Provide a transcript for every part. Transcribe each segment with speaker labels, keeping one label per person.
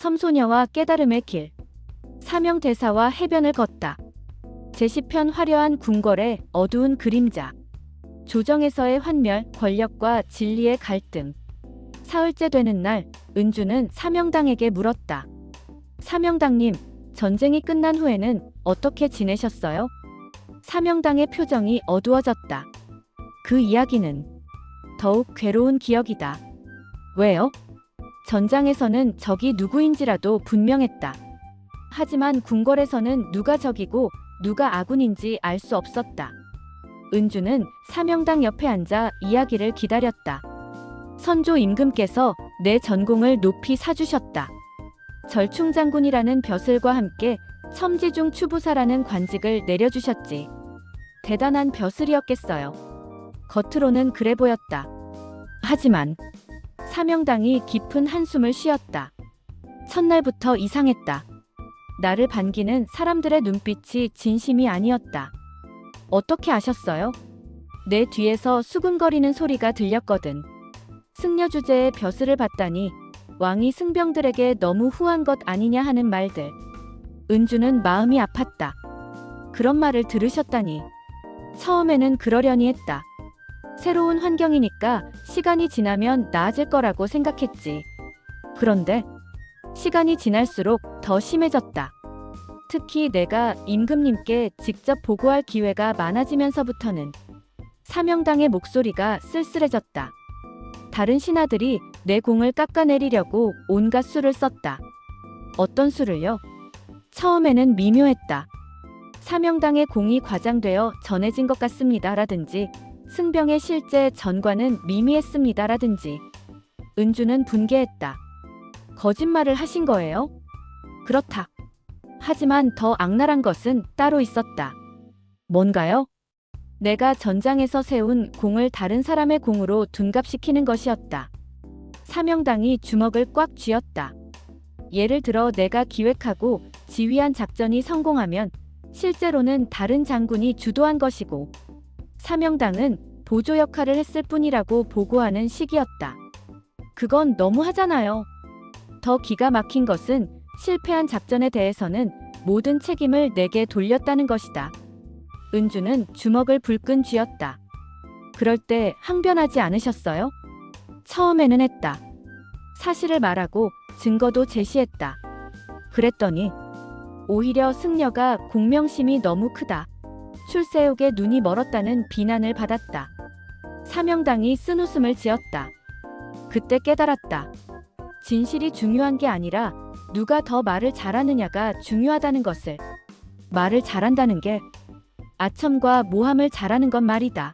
Speaker 1: 섬소녀와 깨달음의 길. 사명대사와 해변을 걷다. 제10편 화려한 궁궐의 어두운 그림자. 조정에서의 환멸, 권력과 진리의 갈등. 사흘째 되는 날, 은주는 사명당에게 물었다. 사명당님, 전쟁이 끝난 후에는 어떻게 지내셨어요? 사명당의 표정이 어두워졌다. 그 이야기는 더욱 괴로운 기억이다. 왜요? 전장에서는 적이 누구인지라도 분명했다. 하지만 궁궐에서는 누가 적이고 누가 아군인지 알 수 없었다. 은주는 사명당 옆에 앉아 이야기를 기다렸다. 선조 임금께서 내 전공을 높이 사주셨다. 절충장군이라는 벼슬과 함께 첨지중 추부사라는 관직을 내려주셨지. 대단한 벼슬이었겠어요. 겉으로는 그래 보였다. 하지만 사명당이 깊은 한숨을 쉬었다. 첫날부터 이상했다. 나를 반기는 사람들의 눈빛이 진심이 아니었다. 어떻게 아셨어요? 내 뒤에서 수근거리는 소리가 들렸거든. 승려 주제의 벼슬을 봤다니 왕이 승병들에게 너무 후한 것 아니냐 하는 말들. 은주는 마음이 아팠다. 그런 말을 들으셨다니. 처음에는 그러려니 했다. 새로운 환경이니까 시간이 지나면 나아질 거라고 생각했지. 그런데 시간이 지날수록 더 심해졌다. 특히 내가 임금님께 직접 보고할 기회가 많아지면서부터는 사명당의 목소리가 쓸쓸해졌다. 다른 신하들이 내 공을 깎아내리려고 온갖 수를 썼다. 어떤 수를요? 처음에는 미묘했다. 사명당의 공이 과장되어 전해진 것 같습니다라든지 승병의 실제 전과는 미미했습니다라든지 은주는 분개했다. 거짓말을 하신 거예요? 그렇다. 하지만 더 악랄한 것은 따로 있었다. 뭔가요? 내가 전장에서 세운 공을 다른 사람의 공으로 둔갑시키는 것이었다. 사명당이 주먹을 꽉 쥐었다. 예를 들어 내가 기획하고 지휘한 작전이 성공하면 실제로는 다른 장군이 주도한 것이고 사명당은 보조 역할을 했을 뿐이라고 보고하는 식이었다. 그건 너무 하잖아요. 더 기가 막힌 것은 실패한 작전에 대해서는 모든 책임을 내게 돌렸다는 것이다. 은주는 주먹을 불끈 쥐었다. 그럴 때 항변하지 않으셨어요? 처음에는 했다. 사실을 말하고 증거도 제시했다. 그랬더니 오히려 승려가 공명심이 너무 크다. 출세욕에 눈이 멀었다는 비난을 받았다. 사명당이 쓴웃음을 지었다. 그때 깨달았다. 진실이 중요한 게 아니라 누가 더 말을 잘하느냐가 중요하다는 것을. 말을 잘한다는 게 아첨과 모함을 잘하는 건 말이다.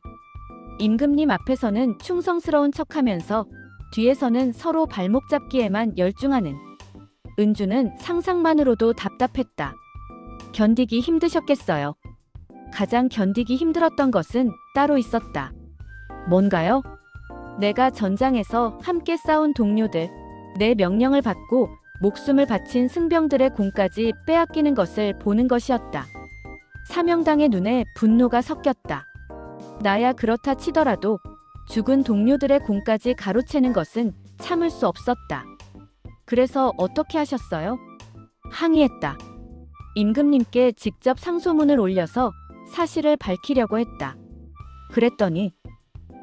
Speaker 1: 임금님 앞에서는 충성스러운 척하면서 뒤에서는 서로 발목 잡기에만 열중하는 은주는 상상만으로도 답답했다. 견디기 힘드셨겠어요. 가장 견디기 힘들었던 것은 따로 있었다. 뭔가요? 내가 전장에서 함께 싸운 동료들, 내 명령을 받고 목숨을 바친 승병들의 공까지 빼앗기는 것을 보는 것이었다. 사명당의 눈에 분노가 섞였다. 나야 그렇다 치더라도 죽은 동료들의 공까지 가로채는 것은 참을 수 없었다. 그래서 어떻게 하셨어요? 항의했다. 임금님께 직접 상소문을 올려서 사실을 밝히려고 했다. 그랬더니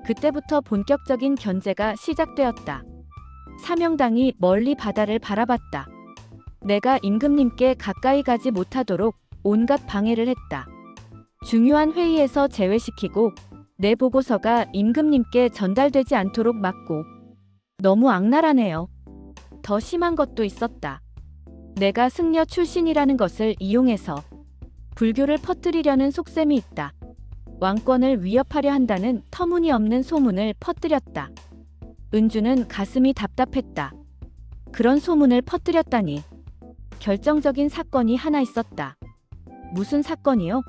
Speaker 1: 그때부터 본격적인 견제가 시작되었다. 사명당이 멀리 바다를 바라봤다. 내가 임금님께 가까이 가지 못하도록 온갖 방해를 했다. 중요한 회의에서 제외시키고 내 보고서가 임금님께 전달되지 않도록 막고 너무 악랄하네요. 더 심한 것도 있었다. 내가 승려 출신이라는 것을 이용해서 불교를 퍼뜨리려는 속셈이 있다. 왕권을 위협하려 한다는 터무니없는 소문을 퍼뜨렸다. 은주는 가슴이 답답했다. 그런 소문을 퍼뜨렸다니. 결정적인 사건이 하나 있었다. 무슨 사건이요?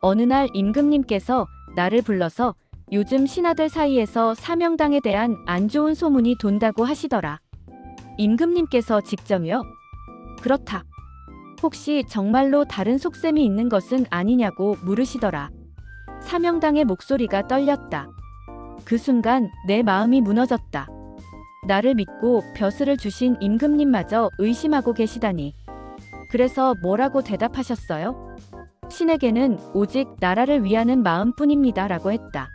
Speaker 1: 어느 날 임금님께서 나를 불러서 요즘 신하들 사이에서 사명당에 대한 안 좋은 소문이 돈다고 하시더라. 임금님께서 직접요? 그렇다. 혹시 정말로 다른 속셈이 있는 것은 아니냐고 물으시더라. 사명당의 목소리가 떨렸다. 그 순간 내 마음이 무너졌다. 나를 믿고 벼슬을 주신 임금님마저 의심하고 계시다니. 그래서 뭐라고 대답하셨어요? 신에게는 오직 나라를 위하는 마음뿐입니다. 라고 했다.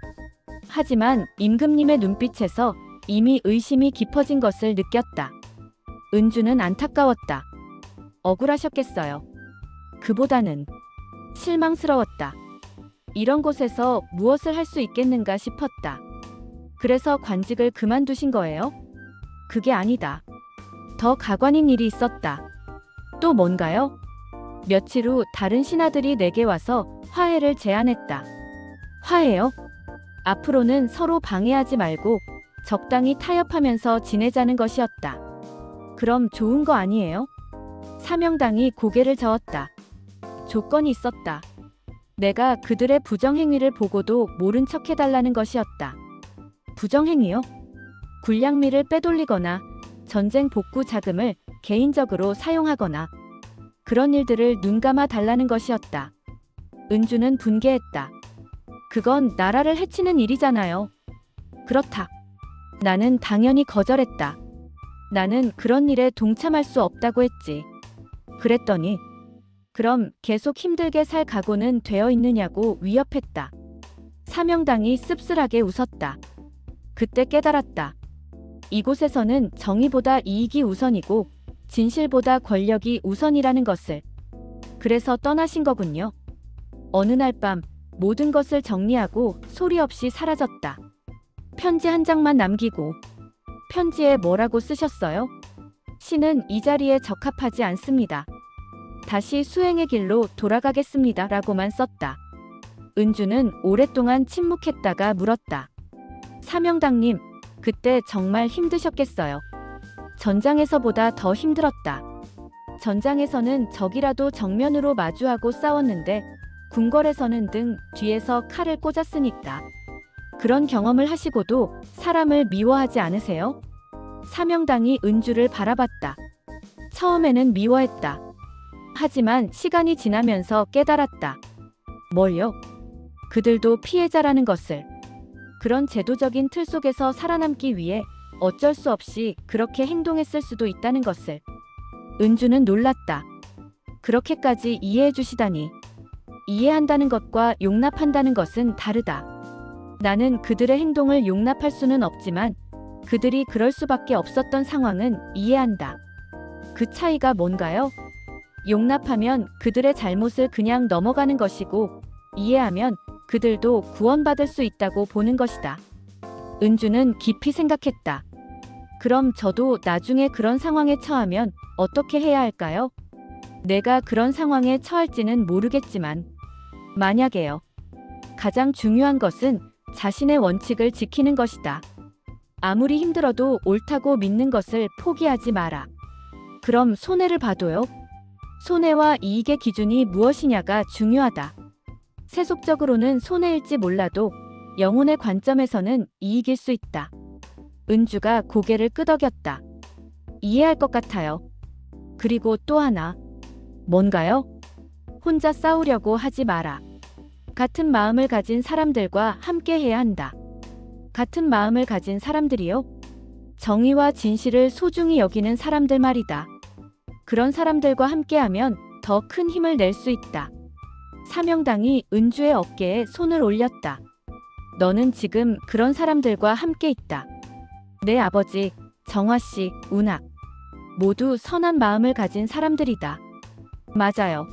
Speaker 1: 하지만 임금님의 눈빛에서 이미 의심이 깊어진 것을 느꼈다. 은주는 안타까웠다. 억울하셨겠어요. 그보다는 실망스러웠다. 이런 곳에서 무엇을 할 수 있겠는가 싶었다. 그래서 관직을 그만두신 거예요? 그게 아니다. 더 가관인 일이 있었다. 또 뭔가요? 며칠 후 다른 신하들이 내게 와서 화해를 제안했다. 화해요? 앞으로는 서로 방해하지 말고 적당히 타협하면서 지내자는 것이었다. 그럼 좋은 거 아니에요? 사명당이 고개를 저었다. 조건이 있었다. 내가 그들의 부정행위를 보고도 모른 척 해달라는 것이었다. 부정행위요? 군량미를 빼돌리거나 전쟁 복구 자금을 개인적으로 사용하거나 그런 일들을 눈감아 달라는 것이었다. 은주는 분개했다. 그건 나라를 해치는 일이잖아요. 그렇다. 나는 당연히 거절했다. 나는 그런 일에 동참할 수 없다고 했지. 그랬더니 그럼 계속 힘들게 살 각오는 되어 있느냐고 위협했다. 사명당이 씁쓸하게 웃었다. 그때 깨달았다. 이곳에서는 정의보다 이익이 우선이고 진실보다 권력이 우선이라는 것을. 그래서 떠나신 거군요. 어느 날 밤 모든 것을 정리하고 소리 없이 사라졌다. 편지 한 장만 남기고 편지에 뭐라고 쓰셨어요? 신은 이 자리에 적합하지 않습니다. 다시 수행의 길로 돌아가겠습니다. 라고만 썼다. 은주는 오랫동안 침묵했다가 물었다. 사명당님, 그때 정말 힘드셨겠어요. 전장에서보다 더 힘들었다. 전장에서는 적이라도 정면으로 마주하고 싸웠는데 궁궐에서는 등 뒤에서 칼을 꽂았으니까. 그런 경험을 하시고도 사람을 미워하지 않으세요? 사명당이 은주를 바라봤다. 처음에는 미워했다. 하지만 시간이 지나면서 깨달았다. 뭘요? 그들도 피해자라는 것을. 그런 제도적인 틀 속에서 살아남기 위해 어쩔 수 없이 그렇게 행동했을 수도 있다는 것을. 은주는 놀랐다. 그렇게까지 이해해 주시다니. 이해한다는 것과 용납한다는 것은 다르다. 나는 그들의 행동을 용납할 수는 없지만 그들이 그럴 수밖에 없었던 상황은 이해한다. 그 차이가 뭔가요? 용납하면 그들의 잘못을 그냥 넘어가는 것이고 이해하면 그들도 구원받을 수 있다고 보는 것이다. 은주는 깊이 생각했다. 그럼 저도 나중에 그런 상황에 처하면 어떻게 해야 할까요? 내가 그런 상황에 처할지는 모르겠지만 만약에요. 가장 중요한 것은 자신의 원칙을 지키는 것이다. 아무리 힘들어도 옳다고 믿는 것을 포기하지 마라. 그럼 손해를 봐도요? 손해와 이익의 기준이 무엇이냐가 중요하다. 세속적으로는 손해일지 몰라도 영혼의 관점에서는 이익일 수 있다. 은주가 고개를 끄덕였다. 이해할 것 같아요. 그리고 또 하나. 뭔가요? 혼자 싸우려고 하지 마라. 같은 마음을 가진 사람들과 함께 해야 한다. 같은 마음을 가진 사람들이요? 정의와 진실을 소중히 여기는 사람들 말이다. 그런 사람들과 함께하면 더 큰 힘을 낼 수 있다. 사명당이 은주의 어깨에 손을 올렸다. 너는 지금 그런 사람들과 함께 있다. 내 아버지, 정화 씨, 운학. 모두 선한 마음을 가진 사람들이다. 맞아요.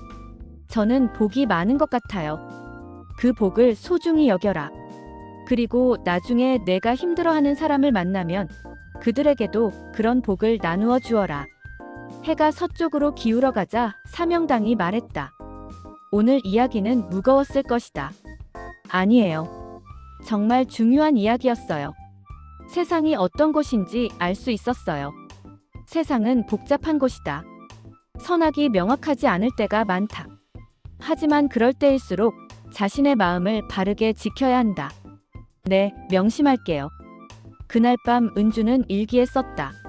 Speaker 1: 저는 복이 많은 것 같아요. 그 복을 소중히 여겨라. 그리고 나중에 내가 힘들어하는 사람을 만나면 그들에게도 그런 복을 나누어 주어라. 해가 서쪽으로 기울어 가자 사명당이 말했다. 오늘 이야기는 무거웠을 것이다. 아니에요. 정말 중요한 이야기였어요. 세상이 어떤 곳인지 알 수 있었어요. 세상은 복잡한 곳이다. 선악이 명확하지 않을 때가 많다. 하지만 그럴 때일수록 자신의 마음을 바르게 지켜야 한다. 네, 명심할게요. 그날 밤 은주는 일기에 썼다.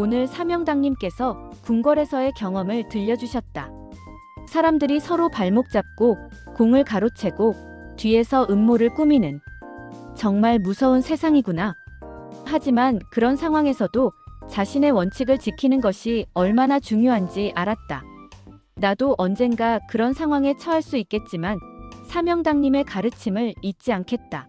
Speaker 1: 오늘 사명당님께서 궁궐에서의 경험을 들려주셨다. 사람들이 서로 발목 잡고 공을 가로채고 뒤에서 음모를 꾸미는 정말 무서운 세상이구나. 하지만 그런 상황에서도 자신의 원칙을 지키는 것이 얼마나 중요한지 알았다. 나도 언젠가 그런 상황에 처할 수 있겠지만 사명당님의 가르침을 잊지 않겠다.